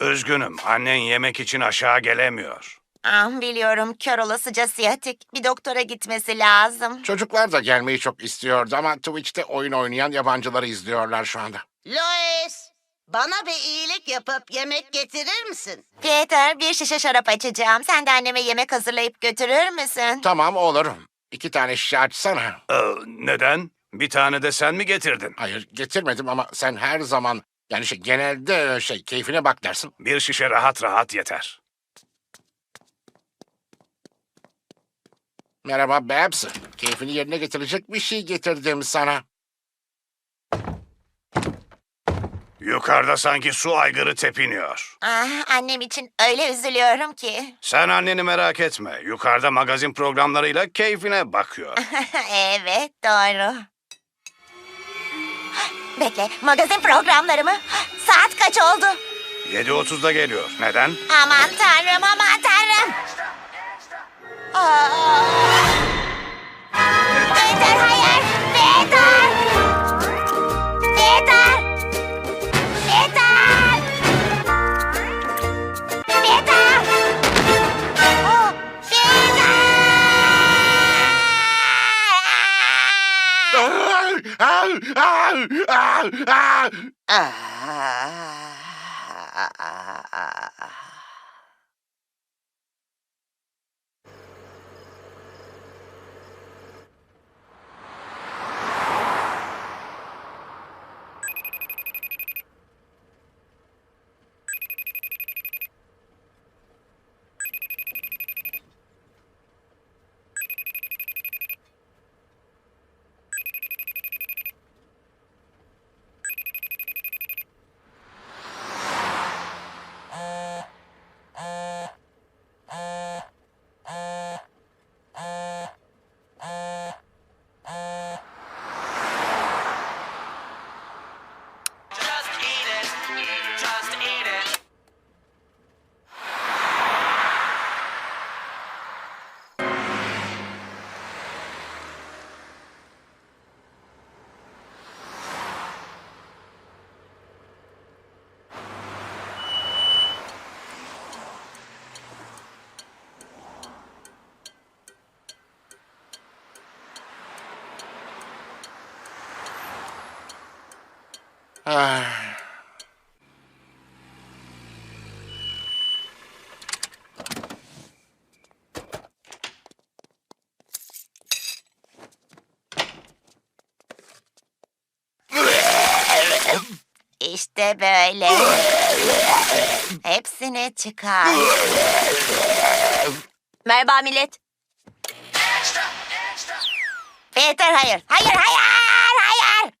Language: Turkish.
Üzgünüm, annen yemek için aşağı gelemiyor. Ah, biliyorum kör olasıca siyatik. Bir doktora gitmesi lazım. Çocuklar da gelmeyi çok istiyordu ama Twitch'te oyun oynayan yabancıları izliyorlar şu anda. Lois, bana bir iyilik yapıp yemek getirir misin? Peter bir şişe şarap açacağım. Sen de anneme yemek hazırlayıp götürür müsün? Tamam olur. İki tane şişe açsana. Ee, neden? Bir tane de sen mi getirdin? Hayır getirmedim ama sen her zaman yani şey genelde şey keyfine bak dersin. Bir şişe rahat rahat yeter. Merhaba Babs. Keyfini yerine getirecek bir şey getirdim sana. Yukarıda sanki su aygırı tepiniyor. Ah, annem için öyle üzülüyorum ki. Sen anneni merak etme. Yukarıda magazin programlarıyla keyfine bakıyor. evet doğru. Bekle magazin programları mı? Saat kaç oldu? 7.30'da geliyor. Neden? Aman tanrım aman tanrım. Peter. Just İşte böyle. Hepsini çıkar. Merhaba millet. Peter hayır. Hayır hayır.